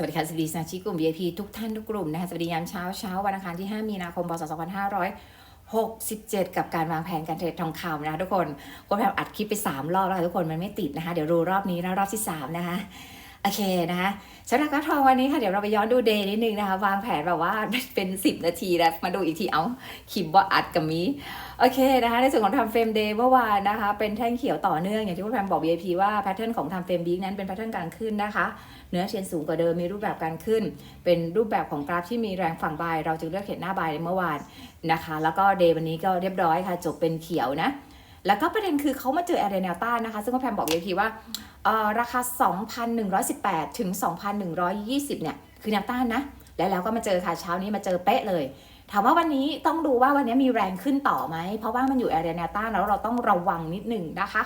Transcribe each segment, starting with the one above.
วัสดีค่ะสวัสดีสมาชิกกลุ่ม VIP ทุกท่านทุกกลุ่มนะคะสวัสดียามเช้าเช้าวันอังคารที่ 5 มีนาคมพศ2567 กับการวางแผนการเทรดทองคำนะคะทุกคนก็พยายามอัดคลิปไป 3 รอบแล้วทุกคนมันไม่ติดนะคะ เดี๋ยวรูรอบนี้และรอบที่ 3 นะคะ โอเคนะคะสำหรับกราฟทองวันนี้ค่ะเดี๋ยวเราไปย้อนดูเดย์นิดนึงนะคะ วางแผนแบบว่าเป็น 10 นาทีแล้วมาดูอีกทีเอาคิมว่าอัดกับมีโอเคนะคะ ในส่วนของทำเฟรมเดย์เมื่อวานนะคะ เป็นแท่งเขียวต่อเนื่องอย่างที่พี่แพมบอก VIP ว่าแพทเทิร์นของทำเฟรมบิ๊กนั้นเป็นแพทเทิร์นการขึ้นนะคะ เนื้อเชนสูงกว่าเดิมมีรูปแบบการขึ้น เป็นรูปแบบของกราฟที่มีแรงฝั่งบาย เราจึงเลือกเห็นหน้าบายในเมื่อวานนะคะ แล้วก็เดย์วันนี้ก็เรียบร้อยค่ะจบเป็นเขียวนะแล้วก็ประเด็นคือเขามาเจอแอรียแนวต้านะคะ ซึ่งพี่แพมบอก VIP ว่าเอ่อ ราคา 2,118 ถึง 2,120 เนี่ย คือแนวต้านนะ แล้วแล้วก็มาเจอค่ะเช้านี้มาเจอเป๊ะเลย ถามว่าวันนี้ต้องดูว่าวันนี้มีแรงขึ้นต่อไหม เพราะว่ามันอยู่แอเรียแนวต้านแล้วเราต้องระวังนิดนึงนะคะ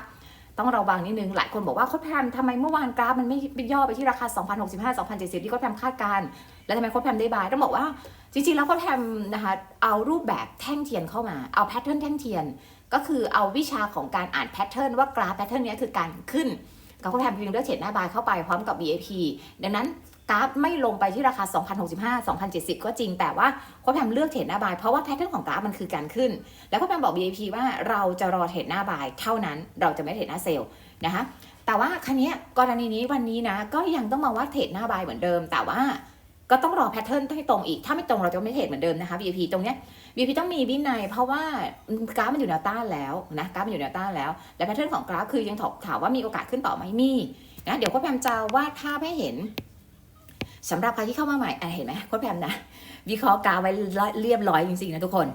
ต้องระวังนิดนึง หลายคนบอกว่าโค้ดแพมทำไมเมื่อวานกราฟมันไม่ย่อไปที่ราคา 2,065 2,070 ที่โค้ดแพมคาดการ แล้วทำไมโค้ดแพมได้บายต้องบอกว่าจริงๆแล้วโค้ดแพมนะคะเอารูปแบบแท่งเทียนเข้ามา เอาแพทเทิร์นแท่งเทียน ก็คือเอาวิชาของการอ่านแพทเทิร์นว่ากราฟแพทเทิร์นนี้คือการขึ้น กับโค้ดแพมพิมพ์เลือกเฉดหน้าบายเข้าไปพร้อมกับ VAP ดังนั้นกราฟไม่ลงไปที่ราคา 2,065 2,070 ก็จริง แต่ว่าโค้ดแพมเลือกเทรดหน้าบาย เพราะว่าแพทเทิร์นของกราฟมันคือการขึ้น แล้วโค้ดแพมบอก B A P ว่าเราจะรอเทรดหน้าบาย เท่านั้น เราจะไม่เทรดหน้าเซลล์นะคะ แต่ว่าครั้นี้กรณีนี้วันนี้นะ ก็ยังต้องมาว่าเทรดหน้าบายเหมือนเดิม แต่ว่า ก็ต้องรอแพทเทิร์นให้ตรงอีก ถ้าไม่ตรงเราจะไม่เทรดเหมือนเดิมนะคะ VIP ตรงเนี้ย VIP ต้องมีวินัยเพราะว่ากราฟมันอยู่แนวต้านแล้วนะกราฟมันอยู่แนวต้านแล้ว และแพทเทิร์นของกราฟคือยังถถามว่ามีโอกาสขึ้นต่อไหมมีนะเดี๋ยวโค้ชแพมจะวาดภาพให้เห็นสำหรับใครที่เข้ามาใหม่เห็นไหมโค้ชแพมนะวิเคราะห์กราฟไว้เรียบร้อยจริงๆนะทุกคน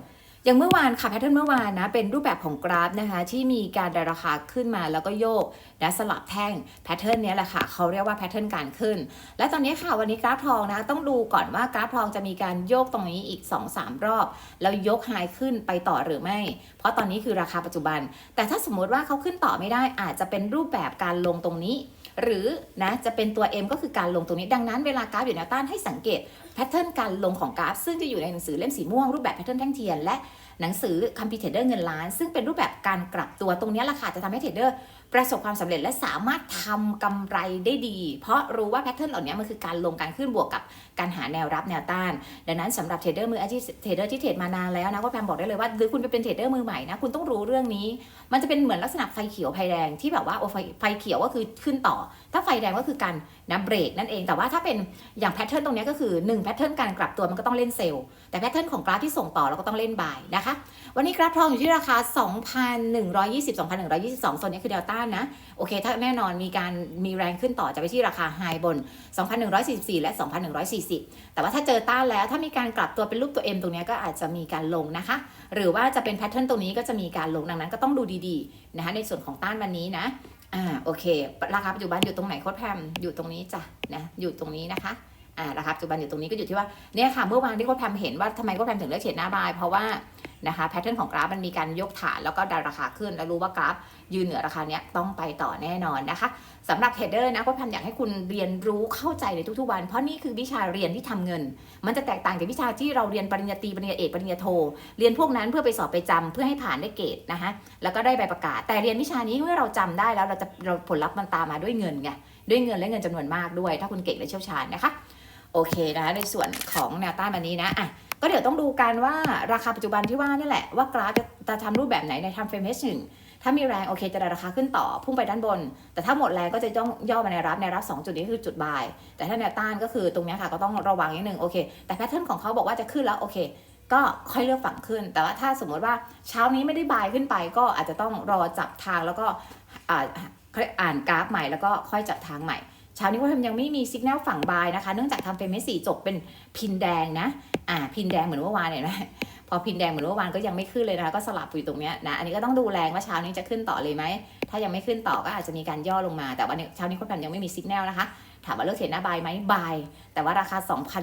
อย่างเมื่อวานค่ะแพทเทิร์นเมื่อวานนะเป็นรูปแบบของกราฟนะคะที่มีการดันราคาขึ้นมาแล้วก็โยกและสลับแท่งแพทเทิร์นนี้แหละค่ะเขาเรียกว่าแพทเทิร์นการขึ้น และตอนนี้ค่ะวันนี้กราฟทองนะต้องดูก่อนว่ากราฟทองจะมีการโยกตรงนี้อีก 2-3 รอบ แล้วยกไฮขึ้นไปต่อหรือไม่ เพราะตอนนี้คือราคาปัจจุบัน แต่ถ้าสมมติว่าเขาขึ้นต่อไม่ได้อาจจะเป็นรูปแบบการลงตรงนี้ หรือนะจะเป็นตัว M ก็คือการลงตรงนี้ ดังนั้นเวลากราฟอยู่แนวต้านให้สังเกตแพทเทิร์นการลงของกราฟ ซึ่งจะอยู่ในหนังสือเล่มสีม่วงรูปแบบแพทเทิร์นแท่งเทียนและ หนังสือคัมพิวเตอร์เงินล้าน ซึ่งเป็นรูปแบบการกลับตัวตรงนี้แหละค่ะจะทำให้เทรดเดอร์ประสบความสำเร็จและสามารถทำกำไรได้ดี เพราะรู้ว่าแพทเทิร์นเหล่านี้มันคือการลงการขึ้นบวกกับการหาแนวรับแนวต้าน ดังนั้นสำหรับเทรดเดอร์มืออาชีพเทรดเดอร์ที่เทรดมานานแล้วนะว่าแพมบอกได้เลยว่าหรือคุณไปเป็นเทรดเดอร์มือใหม่นะคุณต้องรู้เรื่องนี้ มันจะเป็นเหมือนลักษณะไฟเขียวไฟแดงที่แบบว่าโอ้ไฟไฟเขียวก็คือขึ้นต่อ ถ้าไฟแดงก็คือการนะเบรกนั่นเองแต่ว่าถ้าเป็นอย่างแพทเทิร์นตรงนี้ก็คือ1แพทเทิร์นการกลับตัวมันก็ต้องเล่นเซลล์แต่แพทเทิร์นของกราฟที่ส่งต่อเราก็ต้องเล่นบายนะคะวันนี้กราฟทองอยู่ที่ราคา 2,120 2,122โซนนี้คือเดลต้านะ โอเค ถ้าแน่นอนมีการมีแรงขึ้นต่อจะไปที่ราคาไฮบน 2,144 และ 2,140 แต่ว่าถ้าเจอต้านแล้วถ้ามีการกลับตัวเป็นรูปตัว M ตรงนี้ก็อาจจะมีการลงนะคะ หรือว่าจะเป็นแพทเทิร์นตรงนี้ก็จะมีการลงดังนั้นก็ต้องดูดีๆนะคะในส่วนของต้านวันนี้นะอ่าโอเค ราคาปัจจุบันอยู่ตรงไหนโค้ดแพมอยู่ตรงนี้จ้ะนะอยู่ตรงนี้นะคะอ่าราคาปัจจุบันอยู่ตรงนี้ก็อยู่ที่ว่าเนี่ยค่ะเมื่อวานที่โค้ดแพมเห็นว่าทำไมโค้ดแพมถึงเลือกเฉดหน้าบายเพราะว่า นะคะแพทเทิร์นของกราฟมันมีการยกฐานแล้วก็ดันราคาขึ้น แล้วรู้ว่ากราฟยืนเหนือราคาเนี้ยต้องไปต่อแน่นอนนะคะสำหรับเทรดเดอร์นะโค้ดแพมอยากให้คุณเรียนรู้เข้าใจในทุกๆวัน เพราะนี่คือวิชาเรียนที่ทำเงิน มันจะแตกต่างจากวิชาที่เราเรียนปริญญาตรีปริญญาเอกปริญญาโท เรียนพวกนั้นเพื่อไปสอบไปจำเพื่อให้ผ่านได้เกรดนะคะแล้วก็ได้ใบประกาศ แต่เรียนวิชานี้เมื่อเราจำได้แล้วเราจะเราผลลัพธ์มันตามมาด้วยเงินไงด้วยเงินและเงินจำนวนมากด้วย ถ้าคุณเก่งและเชี่ยวชาญนะคะโอเคนะคะในส่วนของแนวต้านวันนี้นะอะ ก็เดี๋ยวต้องดูกันว่าราคาปัจจุบันที่ว่านี่แหละว่ากราฟจะจะทำรูปแบบไหนในทำเฟรมเฮหนึ่งถ้ามีแรงโอเคจะได้ราคาขึ้นต่อพุ่งไปด้านบน แต่ถ้าหมดแรงก็จะย่องย่อมาในรับในรับ 2 จุดนี้คือจุดบาย แต่ถ้าแนวต้านก็คือตรงนี้ค่ะก็ต้องระวังนิดนึงโอเค แต่แพทเทิร์นของเขาบอกว่าจะขึ้นแล้วโอเค ก็ค่อยเลือกฝั่งขึ้น แต่ว่าถ้าสมมติว่าเช้านี้ไม่ได้บายขึ้นไป ก็อาจจะต้องรอจับทางแล้วก็อ่านกราฟใหม่แล้วก็ค่อยจับทางใหม่ เช้านี้ว่าทำยังไม่มีสัญญาณฝั่งบายนะคะ เนื่องจากทำเป็นเมสสี่จบเป็นพินแดงนะ อ่า พินแดงเหมือนเมื่อวานเห็นไหมพอพินแดงเหมือนเมื่อวานก็ยังไม่ขึ้นเลยนะคะ ก็สลับอยู่ตรงเนี้ยนะ อันนี้ก็ต้องดูแรงว่าเช้านี้จะขึ้นต่อเลยไหม ถ้ายังไม่ขึ้นต่อก็อาจจะมีการย่อลงมา แต่วันนี้เช้านี้คนแปมยังไม่มีสัญญาณนะคะ ถามว่าเลือกเห็นหน้าบายไหมบาย แต่ว่าราคา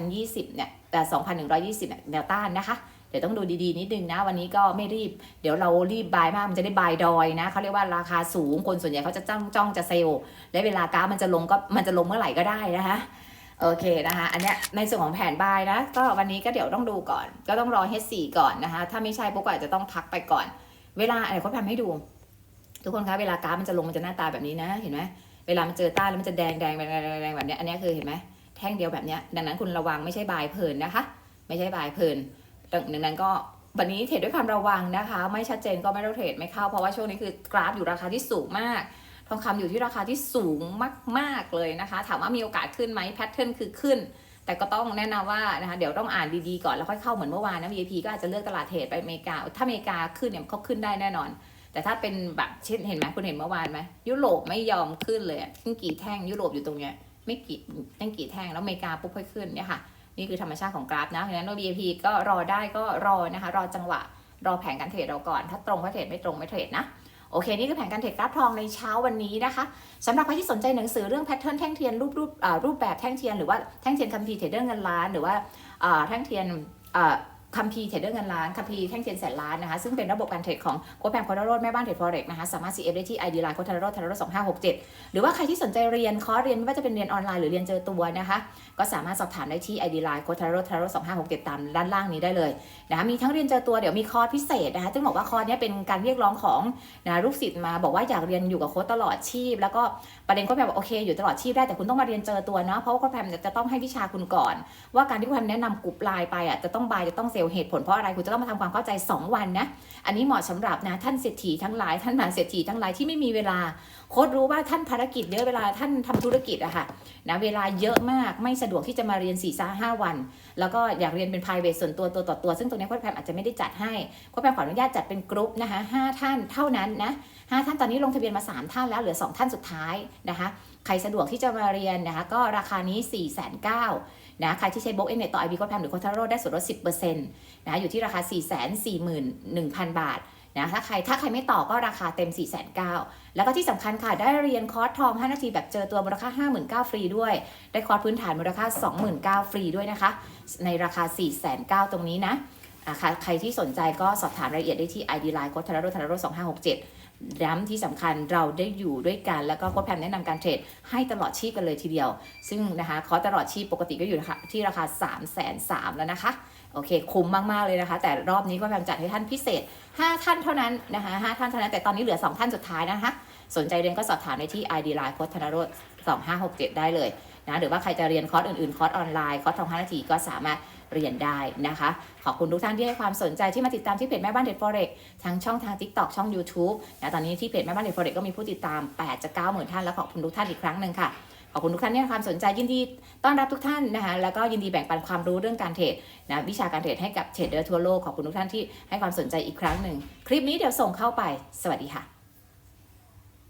2,020เนี่ยแต่2,120เนี่ยแนวต้านนะคะ เดี๋ยวต้องดูดีๆนิดนึงนะ วันนี้ก็ไม่รีบ เดี๋ยวเรารีบบายมากมันจะได้บายดอยนะเขาเรียกว่าราคาสูงคนส่วนใหญ่เขาจะจ้องจ้องจะเซลและเวลากราฟมันจะลงก็มันจะลงเมื่อไหร่ก็ได้นะคะโอเคนะคะ อันเนี้ยในส่วนของแผนบายนะ ก็วันนี้ก็เดี๋ยวต้องดูก่อน ก็ต้องรอ H4 ก่อนนะคะ ถ้าไม่ใช่ปุ๊บก็อาจจะต้องพักไปก่อน เวลาอะไรเขาทำให้ดู ทุกคนคะเวลากราฟมันจะลงมันจะหน้าตาแบบนี้นะ เห็นไหมเวลามันเจอต้านแล้วมันจะแดงแดงแดงแดงแบบเนี้ยอันนี้คือเห็นไหมแท่งเดียวแบบเนี้ยดังนั้นคุณระวังไม่ใช่บายเพลินนะคะ ไม่ใช่บายเพลิน ดังนั้นก็วันนี้เทรดด้วยความระวังนะคะ ไม่ชัดเจนก็ไม่ต้องเทรดไม่เข้าเพราะว่าช่วงนี้คือกราฟอยู่ราคาที่สูงมากทองคำอยู่ที่ราคาที่สูงมาก ๆ เลยนะคะ ถามว่ามีโอกาสขึ้นไหมแพทเทิร์นคือขึ้น แต่ก็ต้องแนะนำว่านะคะเดี๋ยวต้องอ่านดีๆก่อนแล้วค่อยเข้าเหมือนเมื่อวานนะ VIP ก็อาจจะเลือกตลาดเทรดไปอเมริกา ถ้าอเมริกาขึ้นเนี่ยเขาขึ้นได้แน่นอน แต่ถ้าเป็นแบบเช่นเห็นไหมคุณเห็นเมื่อวานไหมยุโรปไม่ยอมขึ้นเลยอะตั้งกี่แท่งยุโรปอยู่ตรงเนี้ยไม่กี่ตั้งกี่แท่งแล้วอเมริกาปุ๊บค่อยขึ้นเนี่ยค่ะ นี่คือธรรมชาติของกราฟนะเพราะฉะนั้น OBAP ก็รอได้ก็รอนะคะ รอจังหวะ รอแผนการเทรดเราก่อน ถ้าตรงก็เทรดไม่ตรงไม่เทรดนะโอเค นี่คือแผนการเทรดกราฟทองในเช้าวันนี้นะคะสำหรับใครที่สนใจหนังสือเรื่องแพทเทิร์นแท่งเทียนรูปรูปรูปแบบแท่งเทียนหรือว่าแท่งเทียนคัมภีร์เทรดเดอร์เงินล้านหรือว่าอ่าแท่งเทียนอ่า คัมภีร์เทรดเดอร์เงินล้านคัมภีร์แท่งเทียนแสนล้านนะคะ ซึ่งเป็นระบบการเทรดของโค้ชแพมโคดโรดแม่บ้านเทรดฟอเร็กนะคะ สามารถ CF ได้ที่ ID Line โคดโรดทารโรดสองห้าหกเจ็ดหรือว่าใครที่สนใจเรียนคอร์สเรียนไม่ว่าจะเป็นเรียนออนไลน์หรือเรียนเจอตัวนะคะ ก็สามารถสอบถามได้ที่ ID Line โคดทารโรดทารโรดสองห้าหกเจ็ดตามด้านล่างนี้ได้เลยนะคะมีทั้งเรียนเจอตัวเดี๋ยวมีคอร์สพิเศษนะคะซึ่งบอกว่าคอร์สเนี้ยเป็นการเรียกร้องของนะลูกศิษย์มา บอกว่าอยากเรียนอยู่กับโค้ชตลอดชีพ แล้วก็ประเด็นโค้ชแพมบอกโอเคอยู่ตลอดชีพได้แต่คุณต้องมาเรียนเจอตัวเนาะเพราะว่าโค้ชแพมจะต้องให้วิชาคุณก่อน ว่าการที่โค้ชแพมแนะนำกลุ่มไลน์ไปอะจะต้องบายจะต้องเซลเหตุผลเพราะอะไรคุณจะต้องมาทำความเข้าใจ 2 วันนะ อันนี้เหมาะสำหรับนะท่านเศรษฐีทั้งหลายท่านมหาเศรษฐีทั้งหลายที่ไม่มีเวลาโค้ชรู้ว่าท่านภารกิจเยอะเวลาท่านทำธุรกิจอะค่ะนะเวลาเยอะมากไม่สะดวกที่จะมาเรียน4ี่ห้าวัน แล้วก็อยากเรียนเป็น private ส่วนตัวตัวต่อตัว ซึ่งตรงนี้โค้ชแพมอาจจะไม่ได้จัดให้โค้ชแพมขออนุญาตจัดเป็นกรุ๊ปนะคะห้าท่านเท่านั้นนะห้าท่านตอนนี้ลงทะเบียนมา 3 ท่านแล้วเหลือ 2 ท่านสุดท้ายนะคะใครสะดวกที่จะมาเรียนนะคะก็ราคานี้4ี่แสนเก้านะใครที่ใช้บล็อกเอ็นเน็ตต่อไอบีโค้ชแพมหรือโค้ชทาโร่ได้ส่วนลด10%นะอยู่ที่ราคา 4 4 1 1 0 0 0 บาท นะถ้าใครถ้าใครไม่ต่อก็ราคาเต็ม 4 9 0 0 0แล้วก็ที่สำคัญค่ะ ได้เรียนคอร์สทอง 5 นาทีแบบเจอตัวมูลค่า 59,000ฟรีด้วย ได้คอร์สพื้นฐานมูลค่า 29,000ฟรีด้วยนะคะ ในราคา 4 9 0 0 0ตรงนี้นะใครที่สนใจก็สอบถามรายละเอียดได้ที่ ID Line โค้ดทาราโรทาราโร2567 ย้ำที่สำคัญเราได้อยู่ด้วยกัน แล้วก็โค้ดแพมแนะนำการเทรดให้ตลอดชีพกันเลยทีเดียว ซึ่งนะคะคอตลอดชีพปกติก็อยู่ที่ราคา 3 3 0 0 0แล้วนะคะ โอเค คุ้มมาก ๆ เลยนะคะ แต่รอบนี้ก็พยายามจัดให้ท่านพิเศษ 5 ท่านเท่านั้นนะคะ5ท่านเท่านั้นแต่ตอนนี้เหลือ 2 ท่านสุดท้ายนะคะ สนใจเรียนก็สอบถามได้ที่ ID Line โค้ดธนรส2567 ได้เลยนะหรือว่าใครจะเรียนคอร์สอื่นๆคอร์สออนไลน์คอร์สทอง5นาทีก็สามารถ เรียนได้นะคะ ขอบคุณทุกท่านที่ให้ความสนใจที่มาติดตามที่เพจแม่บ้านเด็ด Forex ทั้งช่องทาง TikTok ช่อง YouTube นะตอนนี้ที่เพจแม่บ้านเด็ด Forex ก็มีผู้ติดตาม8จะ9หมื่นท่านแล้วขอบคุณทุกท่านอีกครั้งหนึ่งค่ะขอบคุณทุกท่านที่ให้ความสนใจยินดีต้อนรับทุกท่านนะคะแล้วก็ยินดีแบ่งปันความรู้เรื่องการเทรดนะวิชาการเทรดให้กับเทรดเดอร์ทั่วโลกขอบคุณทุกท่านที่ให้ความสนใจอีกครั้งหนึ่งคลิปนี้เดี๋ยวส่งเข้าไปสวัสดีค่ะ